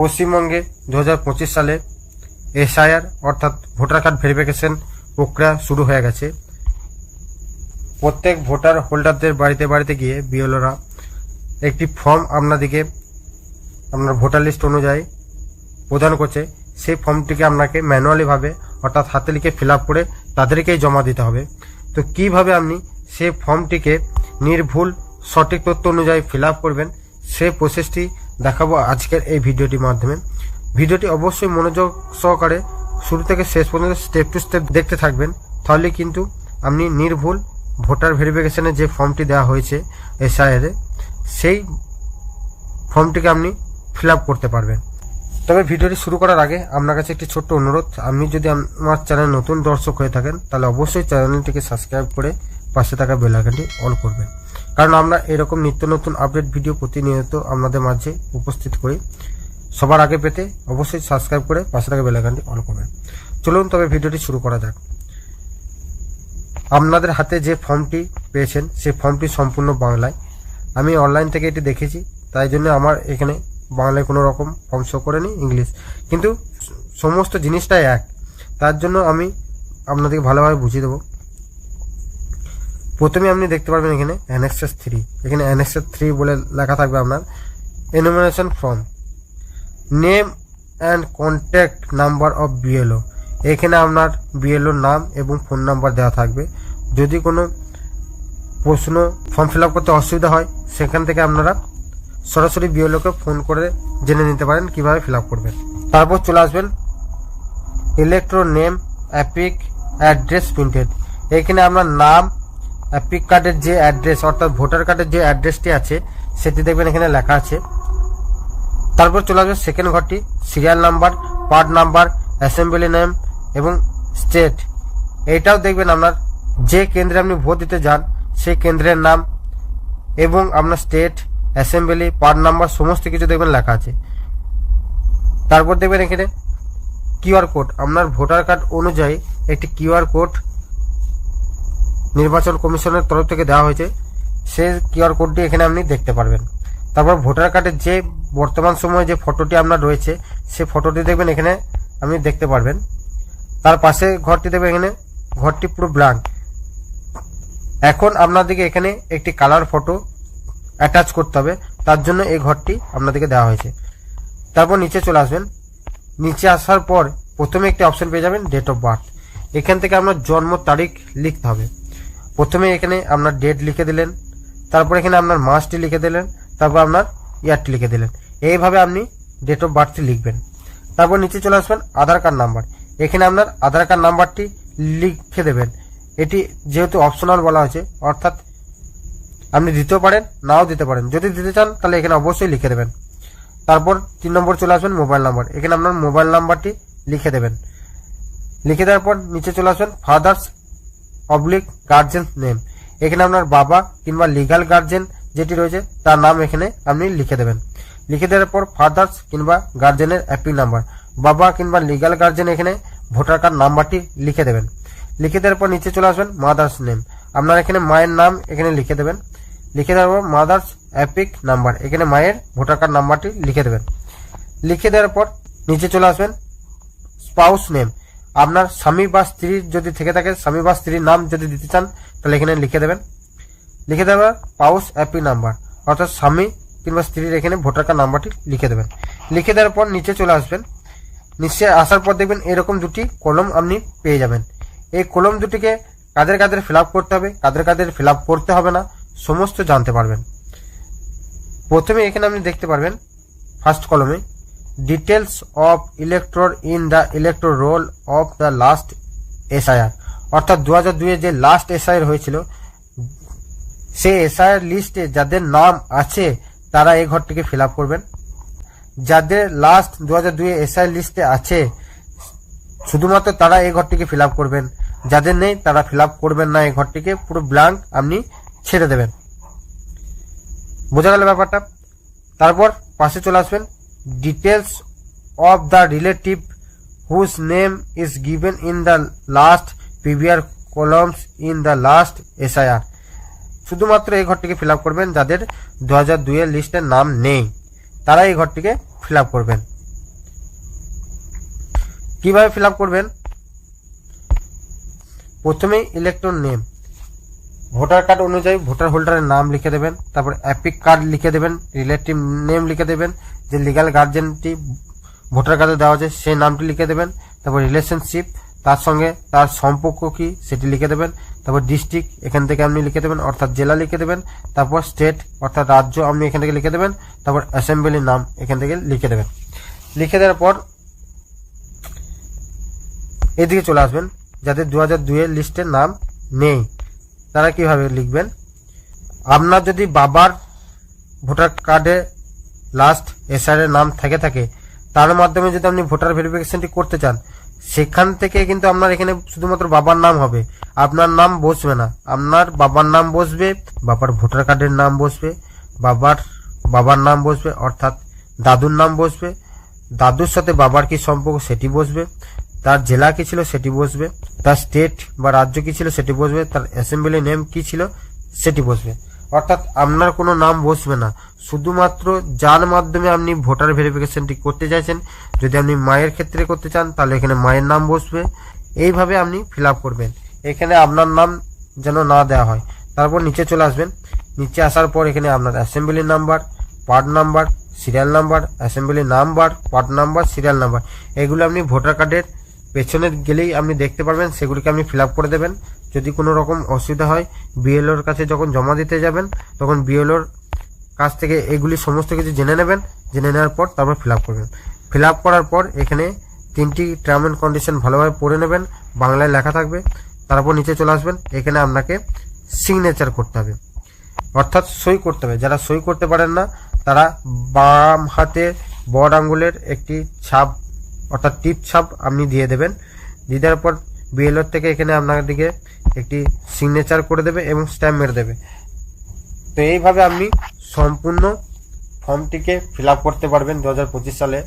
পশ্চিমবঙ্গে দু হাজার পঁচিশ সালে এসআইআর, অর্থাৎ ভোটার কার্ড ভেরিফিকেশন প্রক্রিয়া শুরু হয়ে গেছে। প্রত্যেক ভোটার হোল্ডারদের বাড়িতে বাড়িতে গিয়ে বিএলওরা একটি ফর্ম আপনাদেরকে আপনার ভোটার লিস্ট অনুযায়ী প্রদান করছে। সেই ফর্মটিকে আপনাকে ম্যানুয়ালিভাবে অর্থাৎ হাতে লিখে ফিল করে তাদেরকেই জমা দিতে হবে। তো কীভাবে আপনি সেই ফর্মটিকে নির্ভুল সঠিক তথ্য অনুযায়ী ফিল করবেন, সেই প্রসেসটি দেখাবো আজকের এই ভিডিওটির মাধ্যমে। ভিডিওটি অবশ্যই মনোযোগ সহকারে শুরু থেকে শেষ পর্যন্ত স্টেপ টু স্টেপ দেখতে থাকবেন। তাহলে কিন্তু আপনি নির্ভুল ভোটার ভেরিফিকেশনের যে ফর্মটি দেওয়া হয়েছে এসআইআর সেই ফর্মটিকে আপনি ফিল করতে পারবেন। তবে ভিডিওটি শুরু করার আগে আপনার কাছে একটি ছোট্ট অনুরোধ, আপনি যদি আমার চ্যানেল নতুন দর্শক হয়ে থাকেন, তাহলে অবশ্যই চ্যানেলটিকে সাবস্ক্রাইব করে পাশে থাকা বেল আইকনটি অন করবেন। কারণ আমরা এরকম নিত্য নতুন আপডেট ভিডিও প্রতিনিয়ত আপনাদের মাঝে উপস্থিত করি। সবার আগে পেতে অবশ্যই সাবস্ক্রাইব করে পাশে থাকা বেল আইকনটি অন করবেন। চলুন তবে ভিডিওটি শুরু করা যাক। আপনাদের হাতে যে ফর্মটি পেয়েছেন, সেই ফর্মটি সম্পূর্ণ বাংলায়। আমি অনলাইন থেকে এটি দেখেছি, তাই জন্য আমার এখানে বাংলায় কোনো রকম ফর্ম শো করেনি ইংলিশ কিন্তু সমস্ত জিনিসটাই এক। তার জন্য আমি আপনাদেরকে ভালোভাবে বুঝিয়ে দেবো। প্রথমে আপনি দেখতে পারবেন এখানে অ্যানেক্সাস থ্রি। এখানে অ্যানেক্সাস থ্রি বলে লেখা থাকবে আপনার। Enumeration form name and contact number of BLO এখানে আপনার বিএলওর নাম এবং ফোন নাম্বার দেওয়া থাকবে। যদি কোনো প্রশ্ন ফর্ম ফিল আপ করতে অসুবিধা হয়, সেখান থেকে আপনারা সরাসরি বিএলওকে ফোন করে জেনে নিতে পারেন, কীভাবে ফিল আপ করবেন। তারপর চলে আসবেন elector name EPIC address printed এখানে আপনার নাম অ্যাপিক কার্ডের যে অ্যাড্রেস অর্থাৎ ভোটার কার্ডের যে অ্যাড্রেসটি আছে, সেটি দেখবেন এখানে লেখা আছে। তারপর চলে আসবে সেকেন্ড ঘরটি serial number part number assembly name এবং স্টেট এইটাও দেখবেন আপনার যে কেন্দ্রে আপনি ভোট দিতে যান, সেই কেন্দ্রের নাম এবং আপনার স্টেট অ্যাসেম্বলি পার্ট নাম্বার সমস্ত কিছু দেখবেন লেখা আছে। তারপর দেখবেন এখানে কিউআর কোড আপনার ভোটার কার্ড অনুযায়ী একটি কিউআর কোড নির্বাচন কমিশনের তরফ থেকে দেওয়া হয়েছে সেই কিউআর কোডটি এখানে আপনি দেখতে পারবেন। তারপর ভোটার কার্ডের যে বর্তমান সময়ে যে ফটোটি আপনার রয়েছে, সে ফটোটি দেখবেন এখানে আপনি দেখতে পারবেন। তার পাশে ঘরটি দেখবেন এখানে, ঘরটি পুরো ব্ল্যাঙ্ক এখন আপনাদেরকে এখানে একটি কালার ফটো অ্যাটাচ করতে হবে, তার জন্য এই ঘরটি আপনাদেরকে দেওয়া হয়েছে। তারপর নিচে চলে আসবেন। নিচে আসার পর প্রথমে একটি অপশন পেয়ে যাবেন ডেট অফ বার্থ এখান থেকে আপনার জন্ম তারিখ লিখতে হবে। প্রথমে এখানে আপনার ডেট লিখে দিলেন, তারপর এখানে আপনার মাসটি লিখে দিলেন, তারপর আপনার ইয়ারটি লিখে দিলেন। এইভাবে আপনি ডেট অফ বার্থটি লিখবেন। তারপর নিচে চলে আসবেন আধার কার্ড নাম্বার এখানে আপনার আধার কার্ড নাম্বারটি লিখে দেবেন। এটি যেহেতু অপশনাল বলা হয়েছে, অর্থাৎ আপনি দিতেও পারেন, নাও দিতে পারেন। যদি দিতে চান, তাহলে এখানে অবশ্যই লিখে দেবেন। তারপর তিন নম্বর চলে আসবেন মোবাইল নাম্বার এখানে আপনার মোবাইল নাম্বারটি লিখে দেবেন। লিখে দেওয়ার পর নিচে চলে আসবেন ফাদার্স অবলিক গার্জেন নেম এখানে আপনার বাবা কিংবা লিগাল গার্জেন যেটি রয়েছে, তার নাম এখানে আপনি লিখে দেবেন। লিখে দেওয়ার পর ফাদার্স কিংবা গার্জেনের অ্যাপিং নাম্বার বাবা কিংবা লিগাল গার্জেন এখানে ভোটার কার্ড নাম্বারটি লিখে দেবেন। লিখে দেওয়ার পর নিচে চলে আসবেন মাদার্স নেম আপনার এখানে মায়ের নাম এখানে লিখে দেবেন। লিখে দেওয়ার পর মাদার্স অ্যাপিক নাম্বার এখানে মায়ের ভোটার কার্ড নাম্বারটি লিখে দেবেন। লিখে দেওয়ার পর নিচে চলে আসবেন স্পাউস নেম আপনার স্বামী বা স্ত্রীর যদি থেকে থাকে, স্বামী বা স্ত্রীর নাম যদি দিতে চান, তাহলে এখানে লিখে দেবেন। লিখে দেবেন পাউস অ্যাপি নাম্বার, অর্থাৎ স্বামী কিংবা স্ত্রীর এখানে ভোটার কার্ড নাম্বারটি লিখে দেবেন। লিখে দেওয়ার পর নিচে চলে আসবেন। নিচে আসার পর দেখবেন এরকম দুটি কলম আপনি পেয়ে যাবেন। এই কলম দুটিকে কাদের কাদের ফিল করতে হবে, কাদের কাদের ফিল করতে হবে না, সমস্ত জানতে পারবেন। প্রথমে এখানে আপনি দেখতে পারবেন, ফার্স্ট কলমে details of ইলেকট্রোর in the elector roll of the last SIR অর্থাৎ দু হাজার দুইয়ে যে লাস্ট এসআইআর হয়েছিল, সেই এসআইআর লিস্টে যাদের নাম আছে, তারা এই ঘরটিকে ফিল আপ করবেন। যাদের লাস্ট দু হাজার দুইয়ে এসআইআর লিস্টে আছে, শুধুমাত্র তারা এই ঘরটিকে ফিল আপ করবেন। যাদের নেই, তারা ফিল আপ করবেন না এই ঘরটিকে। পুরো ব্ল্যাঙ্ক আপনি ছেড়ে দেবেন। বোঝা গেল ব্যাপারটা? তারপর পাশে চলে আসবেন। Details of the relative whose name is given in the last previous columns in the last SIR শুধুমাত্র এই ঘরটিকে ফিল করবেন, যাদের দু হাজার দুইয়ের লিস্টের নাম নেই, তারা এই ঘরটিকে ফিল করবেন। কীভাবে ফিল করবেন? প্রথমে ইলেকট্রন নেম ভোটার কার্ড অনুযায়ী ভোটার হোল্ডারের নাম লিখে দেবেন, তারপর অ্যাপিক কার্ড লিখে দেবেন রিলেটিভ নেম লিখে দেবেন যে লিগ্যাল গার্জেনটি ভোটার কার্ডে দেওয়া আছে, সেই নামটি লিখে দেবেন, তারপর রিলেশনশিপ তার সঙ্গে তার সম্পর্ক কি, সেটি লিখে দেবেন, তারপর ডিস্ট্রিক্ট এখান থেকে আপনি লিখে দেবেন, অর্থাৎ জেলা লিখে দেবেন, তারপর স্টেট অর্থাৎ রাজ্য আপনি এখান থেকে লিখে দেবেন, তারপর অ্যাসেম্বলির নাম এখান থেকে লিখে দেবেন। লিখে দেওয়ার পর এদিকে চলে আসবেন যাদের দু হাজার দুইয়ের লিস্টের নাম নেই। তারা কীভাবে লিখবেন? আপনার যদি বাবার ভোটার কার্ডে লাস্ট এসআর নাম থেকে থাকে, তার মাধ্যমে যদি আপনি ভোটার ভেরিফিকেশনটি করতে চান, সেখান থেকে কিন্তু আপনার এখানে শুধুমাত্র বাবার নাম হবে। আপনার নাম বসবে না। আপনার বাবার নাম বসবে, বাবার ভোটার কার্ডের নাম বসবে, বাবার বাবার নাম বসবে, অর্থাৎ দাদুর নাম বসবে, দাদুর সাথে বাবার কি সম্পর্ক সেটি বসবে, তার জেলা কি ছিল সেটি বসবে, তার স্টেট বা রাজ্য কি ছিল সেটি বসবে, তার অ্যাসেম্বলি নেম কি ছিল সেটি বসবে। অর্থাৎ আপনার কোনো নাম বসবে না। শুধুমাত্র যার মাধ্যমে আপনি ভোটার ভেরিফিকেশনটি করতে চাইছেন, যদি আপনি মায়ের ক্ষেত্রে করতে চান, তাহলে এখানে মায়ের নাম বসবে। এইভাবে আপনি ফিল করবেন। এখানে আপনার নাম যেন না দেওয়া হয়। তারপর নিচে চলে আসবেন। নিচে আসার পর এখানে আপনার assembly number, part number, serial number assembly number, part number, serial number. এগুলো আপনি ভোটার কার্ডের পেছনে গেলেই আপনি দেখতে পারবেন, সেগুলিকে আপনি ফিল করে দেবেন। যদি কোনো রকম অসুবিধা হয় বিএলওর কাছে যখন জমা দিতে যাবেন, তখন বিএলওর কাছ থেকে এগুলি সমস্ত কিছু জেনে নেবেন, জেনে নেওয়ার পর তারপর ফিল করবেন। ফিল করার পর এখানে তিনটি টার্ম অ্যান্ড কন্ডিশন ভালোভাবে পড়ে নেবেন, বাংলায় লেখা থাকবে, তারপর নিচে চলে আসবেন, এখানে আপনাকে সিগনেচার করতে হবে। অর্থাৎ সই করতে হবে। যারা সই করতে পারেন না, তারা বাম হাতে বড় আঙ্গুলের একটি ছাপ অর্থাৎ টিপ ছাপ আপনি দিয়ে দেবেন। দিয়ে দেওয়ার পর বিএলওর থেকে এখানে আপনাদেরকে একটি সিগনেচার করে দেবে এবং স্ট্যাম্প মেরে দেবে। তো এইভাবে আপনি সম্পূর্ণ ফর্মটিকে ফিল করতে পারবেন দু হাজার পঁচিশ সালে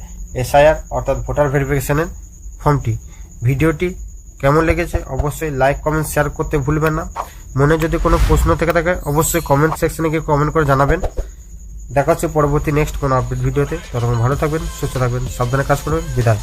এসআইআর অর্থাৎ ভোটার ভেরিফিকেশনের ফর্মটি। ভিডিওটি কেমন লেগেছে অবশ্যই লাইক কমেন্ট শেয়ার করতে ভুলবেন না। মনে যদি কোনো প্রশ্ন থেকে থাকে, অবশ্যই কমেন্ট সেকশনে গিয়ে কমেন্ট করে জানাবেন। দেখা হচ্ছে পরবর্তী নেক্সট কোনো আপডেট ভিডিওতে ততক্ষণ ভালো থাকবেন, সুস্থ থাকবেন, সাবধানে কাজ করবেন। বিদায়।